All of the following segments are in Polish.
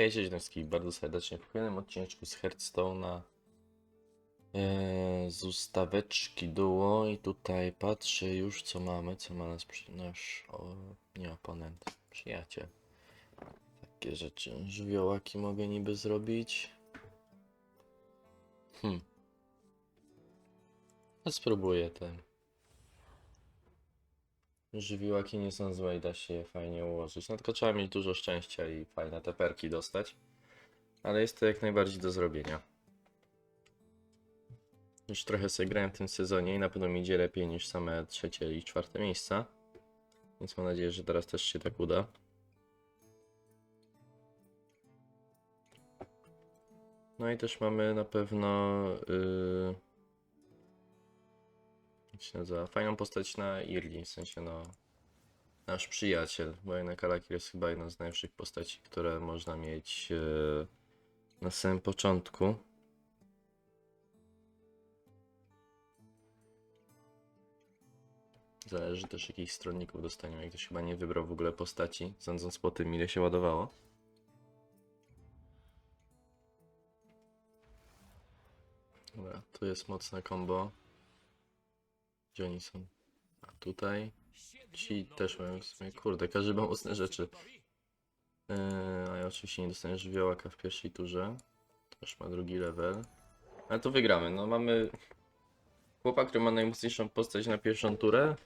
Hej, cześć bardzo serdecznie. W kolejnym odcineczku z Hearthstone'a eee, z ustaweczki duo i tutaj patrzę już co mamy, co ma nas nasz, o, nie oponent, przyjaciel. Takie rzeczy, żywiołaki mogę niby zrobić. Hmm. No spróbuję ten. Żywiołaki nie są złe i da się je fajnie ułożyć. No tylko trzeba mieć dużo szczęścia i fajne te perki dostać. Ale jest to jak najbardziej do zrobienia. Już trochę sobie grałem w tym sezonie i na pewno mi idzie lepiej niż same trzecie i czwarte miejsca. Więc mam nadzieję, że teraz też się tak uda. No i też mamy na pewno... Yy się nazywa, fajną postać na Irli, w sensie no nasz przyjaciel, bo jednak Alakir jest chyba jedną z najlepszych postaci, które można mieć e, na samym początku. Zależy też jakich stronników dostaniemy, jak ktoś chyba nie wybrał w ogóle postaci, sądząc po tym ile się ładowało. Dobra, tu jest mocne combo. Gdzie są? A tutaj. Ci też mają w sumie. Kurde, każdy ma mocne rzeczy. Eee, a ja oczywiście nie dostanę żywiołaka w pierwszej turze. Też ma drugi level. Ale to wygramy. No mamy. Chłopak, który ma najmocniejszą postać na pierwszą turę.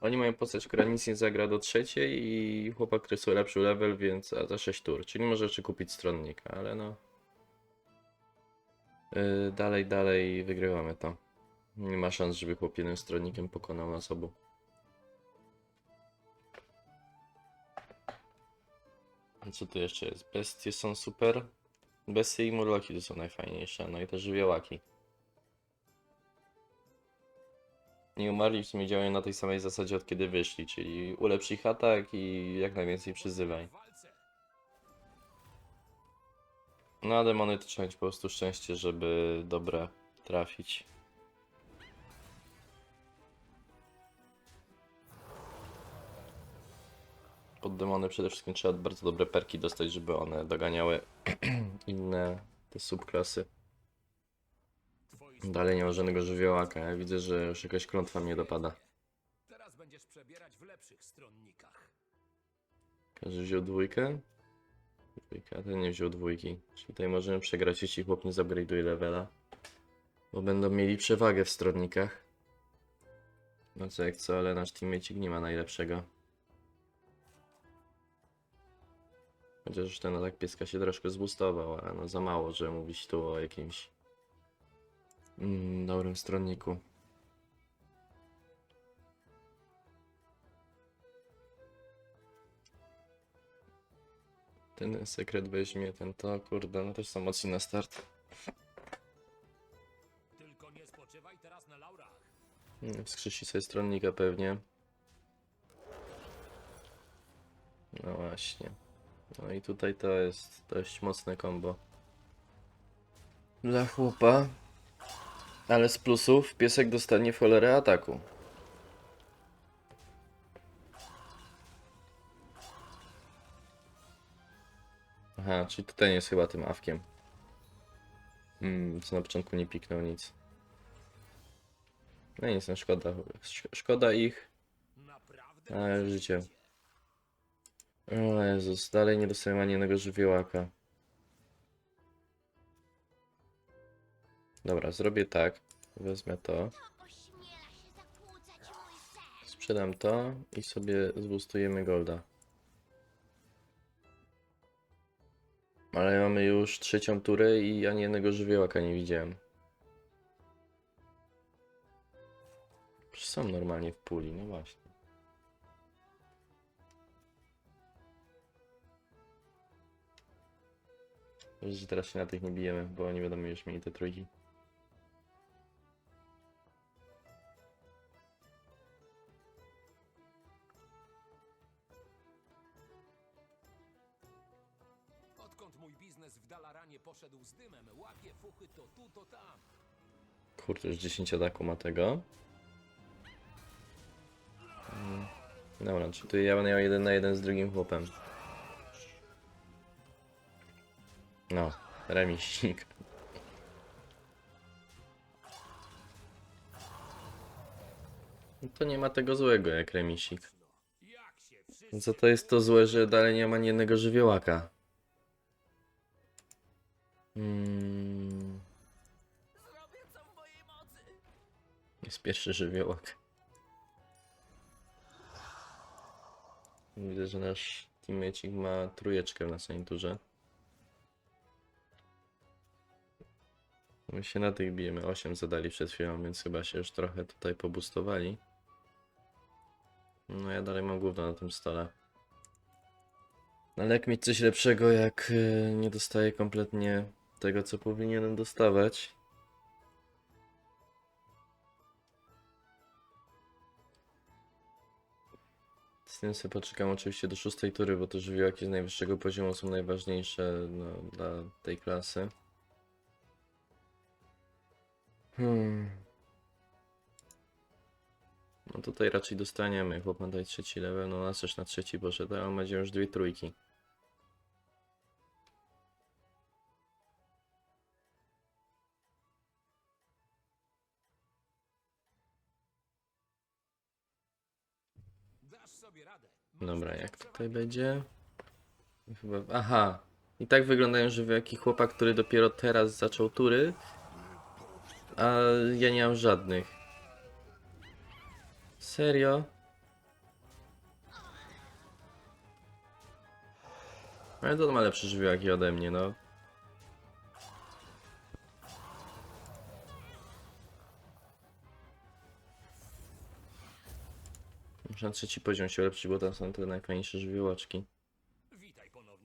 Oni mają postać, która nic nie zagra do trzeciej i chłopak, który jest lepszy level, więc a za 6 tur. Czyli może jeszcze kupić stronnika, ale no. Eee, dalej, dalej wygrywamy to. Nie ma szans, żeby chłop jednym stronnikiem pokonał nas obu. A co tu jeszcze jest? Bestie są super. Bestie i murloki to są najfajniejsze, no i te żywiołaki. Nie umarli w sumie działają na tej samej zasadzie od kiedy wyszli, czyli ulepsz ich atak i jak najwięcej przyzywaj. No a demony to trzeba mieć po prostu szczęście, żeby dobre trafić. Pod demony przede wszystkim trzeba bardzo dobre perki dostać, żeby one doganiały inne te subklasy. Dalej nie ma żadnego żywiołaka. Ja widzę, że już jakaś klątwa mnie dopada. Teraz będziesz przebierać w lepszych stronnikach. Każdy wziął dwójkę? Dwójkę, a ten nie wziął dwójki. Czyli tutaj możemy przegrać, jeśli chłop nie zupgrade'uje levela. Bo będą mieli przewagę w stronnikach. No co jak co, ale nasz teammate nie ma najlepszego. Chociaż ten atak pieska się troszkę zbustował, ale no za mało, żeby mówić tu o jakimś mm, dobrym stronniku. Ten sekret weźmie, ten to, kurde, no też są mocni na start. Tylko nie spoczywaj teraz na laurach. Wskrzesi sobie stronnika pewnie. No właśnie. No i tutaj to jest dość mocne combo. Dla chłopa. Ale z plusów piesek dostanie cholerę ataku. Aha, czyli tutaj jest chyba tym awkiem. Hmm, co na początku nie piknął nic. No nic, no szkoda. Sz- Szkoda ich. Ale życie. O Jezus, dalej nie dostałem ani jednego żywiołaka. Dobra, zrobię tak. Wezmę to. Sprzedam to i sobie zbustujemy golda. Ale mamy już trzecią turę i ani jednego żywiołaka nie widziałem. Przecież Są normalnie w puli, no właśnie. Że teraz się na tych nie bijemy, bo oni będą już mieli te trójki. Odkąd mój biznes w Dalaranie poszedł z dymem, łapie fuchy to tu, to tam. Kurde, już 10 ataku ma tego. Mm, Dobra, czy tu ja będę miał jeden na jeden z drugim chłopem. No, remisik. No To nie ma tego złego jak remisik. Za to jest to złe, że dalej nie ma ani jednego żywiołaka. Mm, co mocy. jest pierwszy żywiołak. Widzę, że nasz teammate'ik ma trójeczkę na następnej turze. My się na tych bijemy. 8 zadali przed chwilą, więc chyba się już trochę tutaj pobustowali. No ja dalej mam gówno na tym stole. Ale jak mieć coś lepszego, jak y, nie dostaję kompletnie tego, co powinienem dostawać. Z tym sobie poczekam oczywiście do szóstej tury, bo te żywiołaki z najwyższego poziomu są najważniejsze no, dla tej klasy. Hmm. No tutaj raczej dostaniemy. Chłop ma tutaj trzeci level, no nas też na trzeci poszedł, ale będzie już dwie trójki. Dobra, jak tutaj będzie? Chyba... Aha. I tak wyglądają żywiołaki chłopa, który dopiero teraz zaczął tury. A ja nie mam żadnych. Serio? Ale to ma lepsze żywiołaki ode mnie, no. Muszę na trzeci poziom się ulepszyć, bo tam są te najfajniejsze żywiołaczki.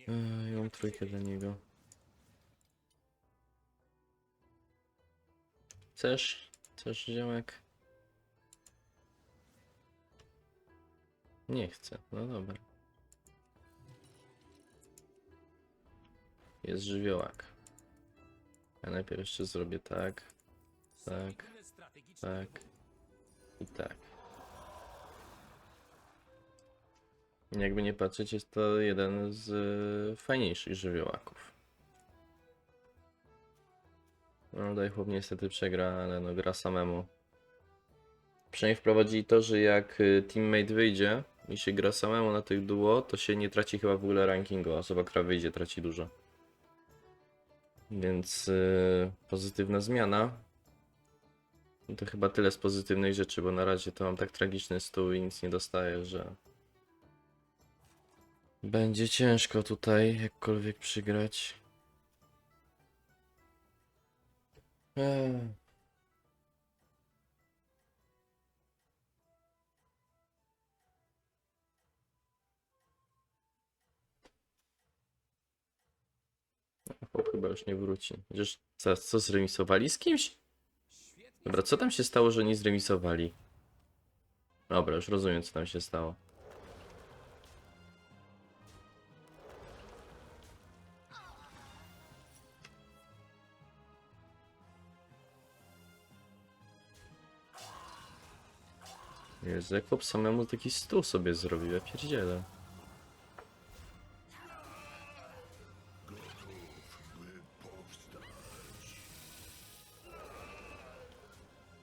Eee, ja mam trójkę dla niego. Chcesz? Chcesz ziomek? Nie chcę, no dobra. Jest żywiołak. Ja najpierw jeszcze zrobię tak, tak, tak i tak. Jakby nie patrzeć, jest to jeden z e, fajniejszych żywiołaków. No, tutaj chłop niestety przegra, ale no gra samemu. Przynajmniej wprowadzili to, że jak y, teammate wyjdzie i się gra samemu na tych duo, to się nie traci chyba w ogóle rankingu. Osoba, która wyjdzie, traci dużo. Więc y, pozytywna zmiana. No to chyba tyle z pozytywnych rzeczy, bo na razie to mam tak tragiczny stół i nic nie dostaję, że będzie ciężko tutaj jakkolwiek przygrać. Chłop chyba już nie wróci. Chociaż co, co zremisowali z kimś? Dobra, co tam się stało, że nie zremisowali? Dobra, już rozumiem, co tam się stało. Jezu, jak samemu taki stół sobie zrobił, ja pierdzielę.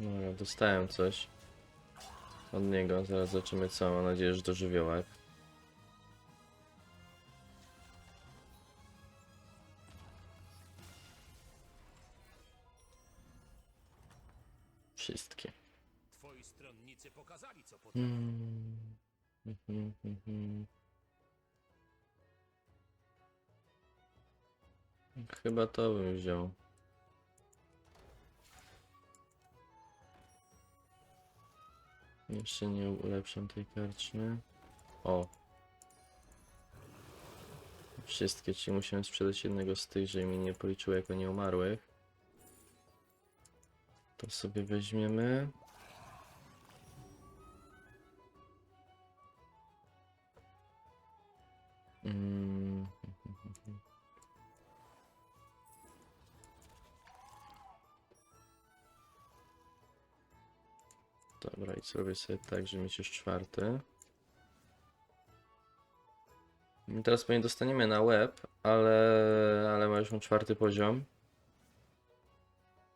No, ja dostałem coś od niego. Zaraz zobaczymy co. Mam nadzieję, że to żywiołak. Wszystkie. Stronnicy pokazali, co potrafią. Chyba to bym wziął. Jeszcze nie ulepszam tej karczmy. O. Wszystkie, czyli musimy sprzedać jednego z tych, żeby mi nie policzyło jako nieumarłych. To sobie weźmiemy. Zrobię sobie tak, żeby mieć już czwarty. Teraz pewnie dostaniemy na łeb, ale, ale ma już czwarty poziom.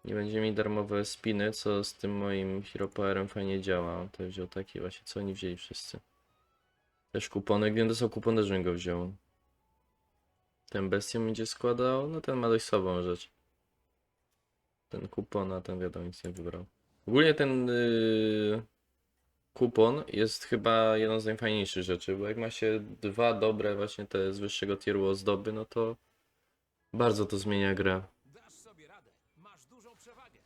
Nie będzie mi darmowe spiny, co z tym moim Hero Powerem fajnie działa. On to wziął taki właśnie, co oni wzięli wszyscy. Też kupony, gdybym dostał kupon, też go wziął. Ten bestię będzie składał, no ten ma dość słabą rzecz. Ten kupon, a ten wiadomo nic nie wybrał. Ogólnie ten yy, kupon jest chyba jedną z najfajniejszych rzeczy, bo jak ma się dwa dobre właśnie te z wyższego tieru ozdoby, no to bardzo to zmienia grę. Dasz sobie radę. Masz dużą przewagę.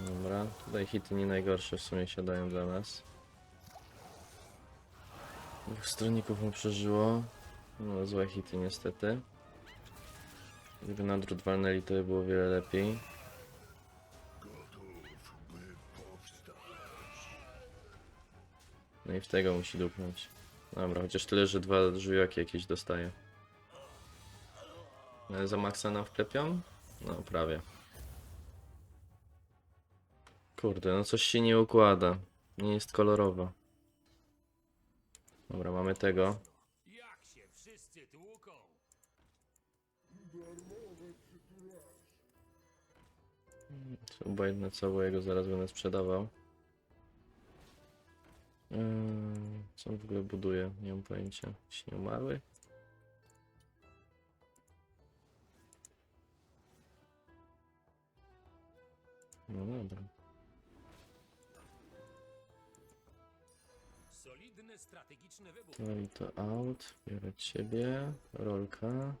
Dobra, tutaj hity nie najgorsze w sumie siadają dla nas. Dwóch stronników mu przeżyło. No, złe hity niestety. Gdyby na drut walnęli, to by było wiele lepiej. No i w tego musi dupnąć. Dobra, chociaż tyle, że dwa żółwiaki jakieś dostaje. Ale za maksa nam wklepią? No, prawie. Kurde, no coś się nie układa. Nie jest kolorowo. Dobra, mamy tego. Obojętne co, bo jego zaraz będę sprzedawał. Eee, co on w ogóle buduje? Nie mam pojęcia. Jakiś nieumarły? No dobra. Solidny, strategiczny wybór. No i to out. Biorę ciebie. Rolka.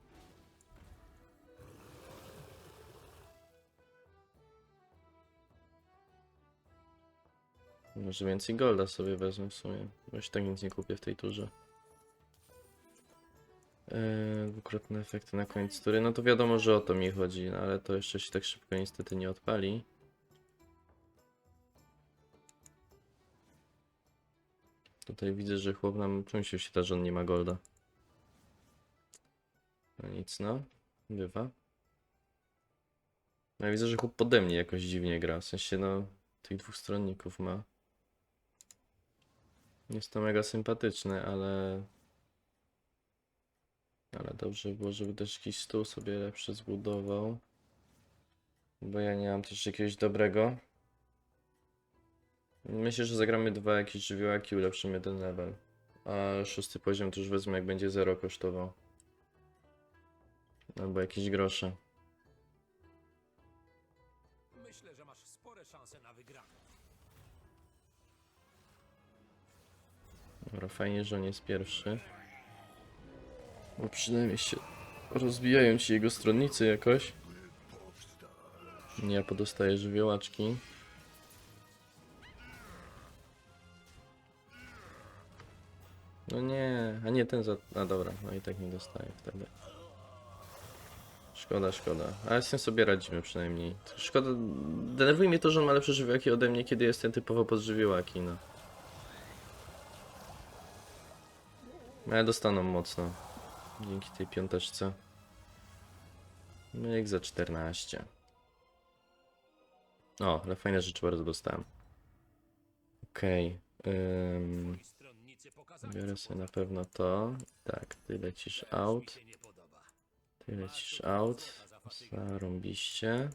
Może więcej golda sobie wezmę w sumie. Już tak nic nie kupię w tej turze. Eee, dwukrotne efekty na koniec tury. No to wiadomo, że o to mi chodzi, no ale to jeszcze się tak szybko niestety nie odpali. Tutaj widzę, że chłop nam czymś się da, że on nie ma golda. No nic, no. Bywa. No ja widzę, że chłop pode mnie jakoś dziwnie gra. W sensie, no, tych dwóch stronników ma. Jest to mega sympatyczne, ale... Ale dobrze by było, żeby też jakiś stół sobie lepszy zbudował. Bo ja nie mam też jakiegoś dobrego. Myślę, że zagramy dwa jakieś żywiołaki ulepszymy ten level. A szósty poziom to już wezmę jak będzie zero kosztował. Albo jakieś grosze. Dobra, fajnie, że on jest pierwszy. Bo przynajmniej się rozbijają ci jego stronnicy jakoś. Ja podostaję żywiołaczki. No nie, a nie ten za... A dobra, no i tak nie dostaję wtedy. Szkoda, szkoda. Ale z tym sobie radzimy przynajmniej. Szkoda, denerwuje mnie to, że on ma lepsze żywiołaki ode mnie, kiedy jestem typowo pod żywiołaki, no. Ale dostaną mocno. Dzięki tej piąteczce. Myk za 14. O, ale fajne rzeczy bardzo dostałem. Okej. pokazali, biorę sobie na pewno to. Tak, ty lecisz out. Ty lecisz out. Zarąbiście.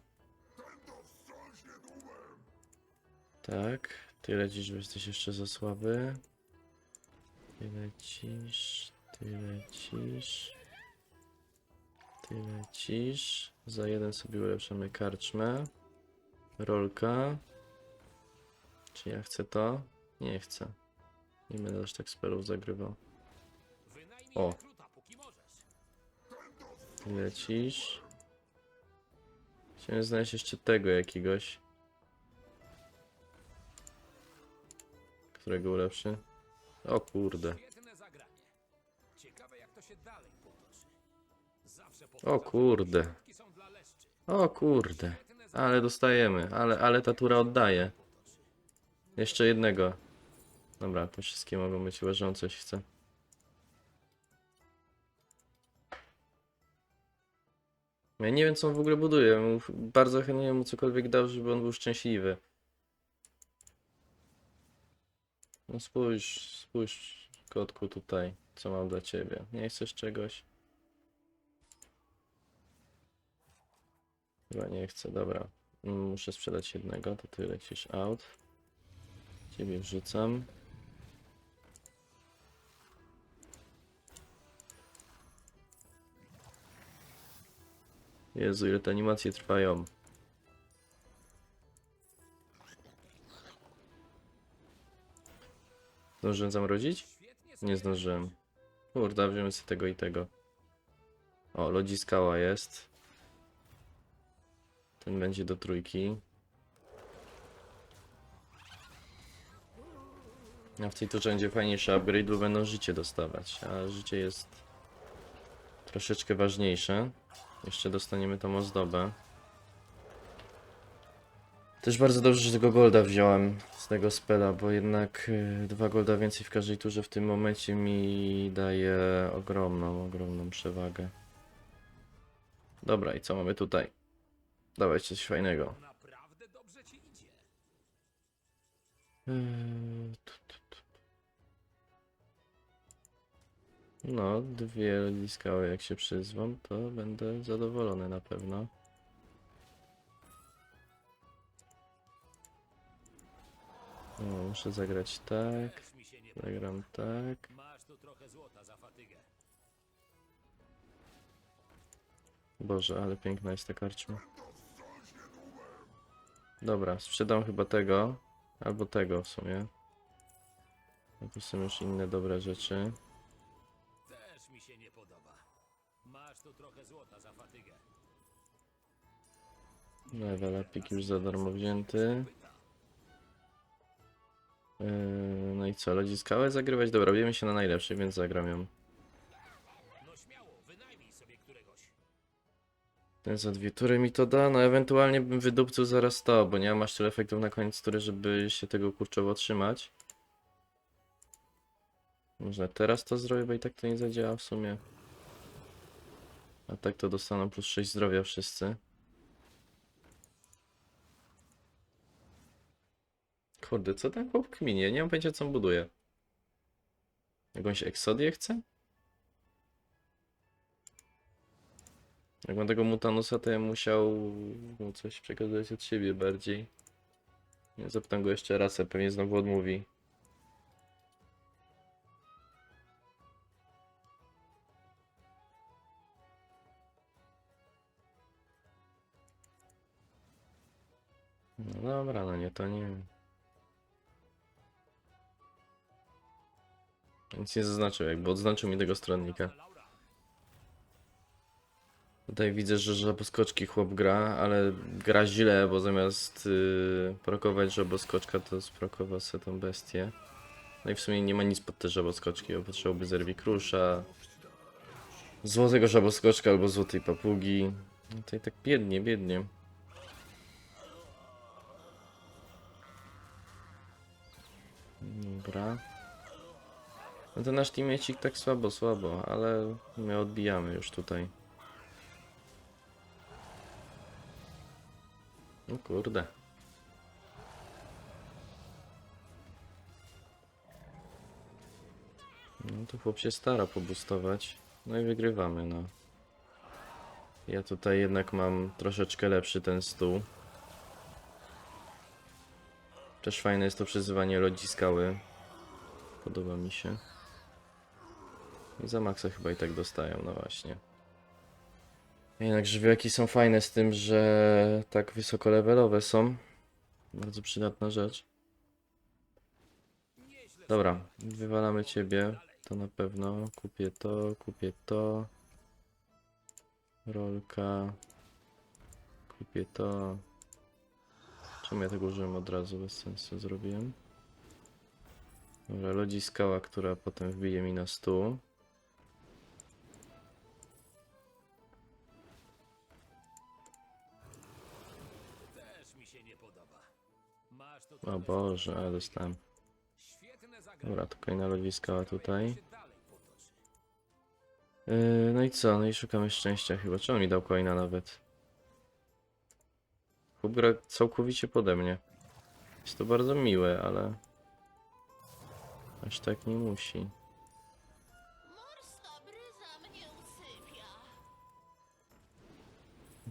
Tak, ty lecisz, bo jesteś jeszcze za słaby. Ty lecisz, ty lecisz. Ty lecisz. Za jeden sobie ulepszymy karczmę. Rolka. Czy ja chcę to? Nie chcę. Nie będę aż tak spelów zagrywał. O. Ty lecisz. Chciałem znaleźć jeszcze tego jakiegoś. Którego ulepszy? O kurde. Świetne zagranie. Ciekawe, jak to się dalej potoczy. Zawsze O kurde. środki są dla leszczy. O kurde. Ale dostajemy. Ale, ale ta tura oddaje. Jeszcze jednego. Dobra, to wszystkie mogą być, chyba że on coś chce. Ja nie wiem, co on w ogóle buduje. Mu- Bardzo chętnie mu cokolwiek dał, żeby on był szczęśliwy. No spójrz, spójrz kotku tutaj, co mam dla ciebie. Nie chcesz czegoś? Chyba nie chcę, dobra. Mm, Muszę sprzedać jednego, to ty lecisz out. Ciebie wrzucam. Jezu, ile te animacje trwają. Zdążyłem zamrozić? Nie zdążyłem. Kurde, wziąłem sobie tego i tego. O, lodzi skała jest. Ten będzie do trójki. A w tej turze będzie fajniejszy upgrade, bo będą życie dostawać. A życie jest troszeczkę ważniejsze. Jeszcze dostaniemy tą ozdobę. Też bardzo dobrze, że tego golda wziąłem z tego spela, bo jednak y, dwa golda więcej w każdej turze w tym momencie mi daje ogromną, ogromną przewagę. Dobra, i co mamy tutaj? Dawaj coś fajnego. Tu. No, dwie liskały jak się przyzwą, to będę zadowolony na pewno. Muszę zagrać tak, zagram tak. Tu. Boże, ale piękna jest ta karczma. Dobra, sprzedam chyba tego, albo tego w sumie. To są już inne dobre rzeczy. Też mi się nie podoba. Masz tu trochę złota za fatygę. Level już za darmo wzięty. Yy, no i co, lodzi skałę zagrywać? Dobra, wiemy się na najlepszej, więc zagram ją. Ten za dwie tury mi to da, no ewentualnie bym wydupcył zaraz to, bo nie mam aż tyle efektów na koniec tury, żeby się tego kurczowo trzymać. Można teraz to zrobię, bo i tak to nie zadziała w sumie. A tak to dostaną plus 6 zdrowia wszyscy. Kurde, co ten chłop kminie? Nie mam pojęcia co on buduje. Jakąś eksodię chce? Jak mam tego mutanusa, to ja musiał mu coś przekazać od siebie bardziej. Nie zapytam go jeszcze raz, a pewnie znowu odmówi. No dobra, no nie, to nie. Nic nie zaznaczył, jakby odznaczył mi tego stronnika. Tutaj widzę, że żaboskoczki chłop gra, ale gra źle, bo zamiast yy, prokować żaboskoczka, to sprokował sobie tą bestię. No i w sumie nie ma nic pod te żaboskoczki, bo potrzebowałby zerwi krusza, złotego żaboskoczka albo złotej papugi. No tutaj tak biednie, biednie. Dobra. No to nasz teammate'ik tak słabo, słabo, ale my odbijamy już tutaj. No kurde. No to chłop się stara pobustować. No i wygrywamy, no. Ja tutaj jednak mam troszeczkę lepszy ten stół. Też fajne jest to przyzywanie lodzi skały. Podoba mi się. I za maksa chyba i tak dostają, no właśnie. Jednak żywiołaki są fajne z tym, że tak wysoko levelowe są. Bardzo przydatna rzecz. Dobra, wywalamy ciebie. To na pewno. Kupię to, kupię to. Rolka. Kupię to. Czemu ja tego użyłem od razu? Bez sensu zrobiłem. Dobra, lodzi skała, która potem wbije mi na stół. Nie podoba. Masz O Boże, ale dostałem. Świetne zagranie. Dobra, to kolejna lodziskała tutaj. Jak się dalej potoczy. Yy, no i co? No i szukamy szczęścia chyba. On mi dał coina nawet? Chłop gra całkowicie pode mnie. Jest to bardzo miłe, ale... Aż tak nie musi.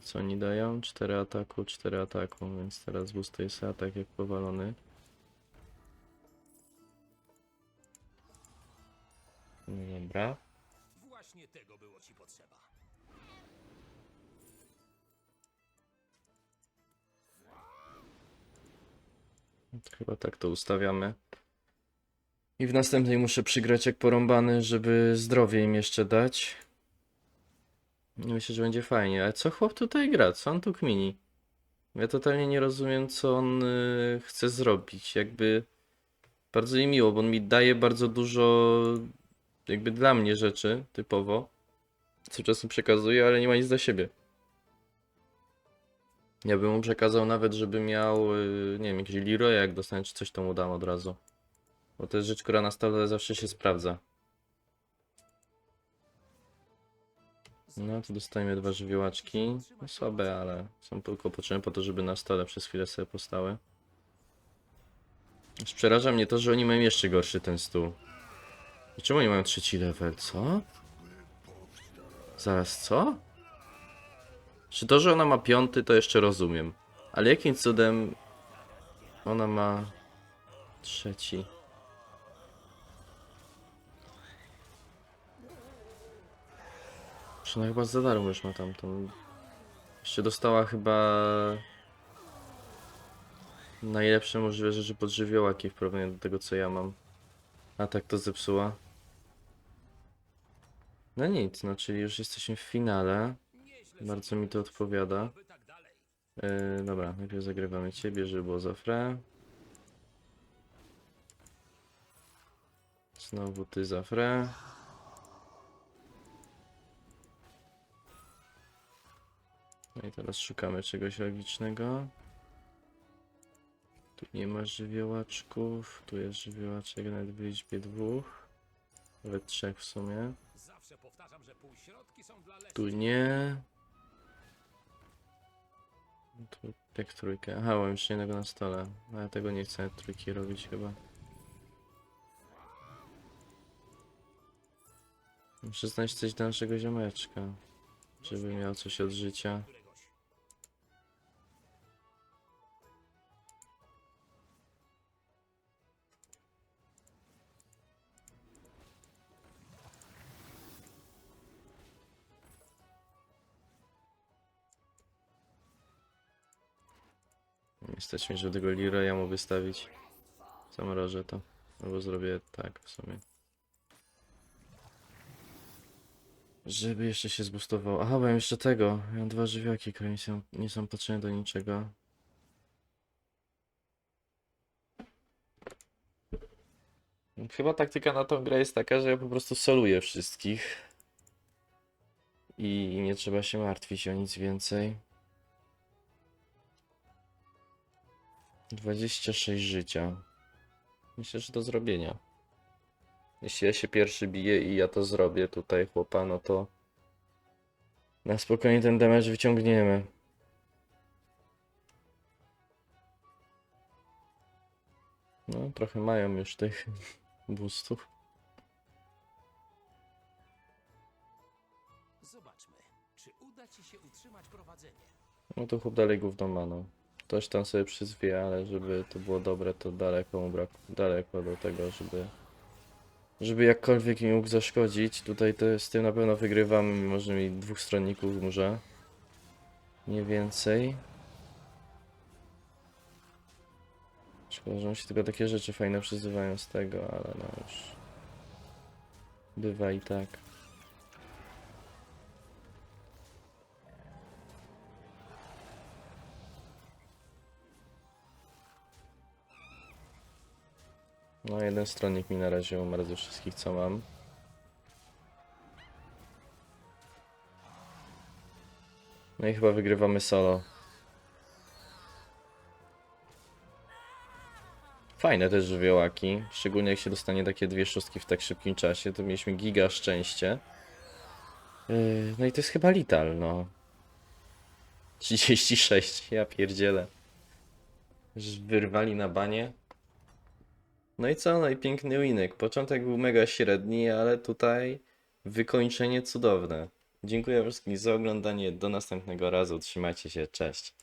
Co oni dają? 4 ataku, 4 ataku, więc teraz boostuje sobie atak jak powalony. No Dobra. Właśnie tego było ci potrzeba. To Chyba tak to ustawiamy. I w następnej muszę przygrać jak porąbany, żeby zdrowie im jeszcze dać. Myślę, że będzie fajnie. Ale co chłop tutaj gra? Co on tu kmini? Ja totalnie nie rozumiem, co on y, chce zrobić. Jakby bardzo mi miło, bo on mi daje bardzo dużo jakby dla mnie rzeczy, typowo. Co czasem przekazuje, ale nie ma nic dla siebie. Ja bym mu przekazał nawet, żeby miał, y, nie wiem, jakiś Leroy, jak dostanie czy coś, to mu dam od razu. Bo to jest rzecz, która na stole zawsze się sprawdza. No, tu dostajemy dwa żywiołaczki. No, słabe, ale są tylko potrzebne po to, żeby na stole przez chwilę sobie postały. Aż przeraża mnie to, że oni mają jeszcze gorszy ten stół. I czemu oni mają trzeci level, co? Zaraz, co? Czy to, że ona ma piąty, to jeszcze rozumiem. Ale jakim cudem ona ma trzeci? Czy ona chyba za darmo już ma tamtą. Jeszcze dostała chyba najlepsze możliwe rzeczy pod żywiołaki w porównaniu do tego, co ja mam. A tak to zepsuła. No nic, no czyli już jesteśmy w finale. Bardzo mi to odpowiada. Yy, dobra, najpierw zagrywamy ciebie, żeby było Zafre. Znowu ty Zafre. No i teraz szukamy czegoś logicznego. Tu nie ma żywiołaczków, tu jest żywiołaczek nawet w liczbie dwóch. Nawet trzech w sumie. Tu nie. Tu jak trójkę. Aha, mam jeszcze jednego na stole. No ja tego nie chcę trójki robić chyba. Muszę znaleźć coś dla naszego ziomeczka. Żeby miał coś od życia. Stać mi, żeby tego Leroya mu wystawić. Zamrożę to. Albo zrobię tak w sumie. Żeby jeszcze się zbustował. Aha, bo ja jeszcze tego. Ja mam dwa żywiołaki, które nie są, nie są potrzebne do niczego. Chyba taktyka na tą grę jest taka, że ja po prostu soluję wszystkich. I nie trzeba się martwić o nic więcej. 26 życia. Myślę, że do zrobienia. Jeśli ja się pierwszy biję i ja to zrobię tutaj, chłopa, no to na spokojnie ten damage wyciągniemy. No, trochę mają już tych boostów. Zobaczmy, czy uda ci się utrzymać prowadzenie. No to chłop dalej gówno ma, no. Ktoś tam sobie przyzwie, ale żeby to było dobre, to daleko mu brak, daleko do tego, żeby żeby jakkolwiek mi mógł zaszkodzić. Tutaj to z tym na pewno wygrywamy, mimo że mi dwóch stronników może. Nie więcej. Szkoda, że się tylko takie rzeczy fajne przyzywają z tego, ale no już... Bywa i tak. No, jeden stronnik mi na razie umarł ze wszystkich, co mam. No i chyba wygrywamy solo. Fajne też żywiołaki, szczególnie jak się dostanie takie dwie szóstki w tak szybkim czasie, to mieliśmy giga szczęście. Yy, no i to jest chyba Lital, no. 36, ja pierdzielę. Wyrwali na banie. No i co? No i piękny winek. Początek był mega średni, ale tutaj wykończenie cudowne. Dziękuję wszystkim za oglądanie. Do następnego razu. Trzymajcie się. Cześć.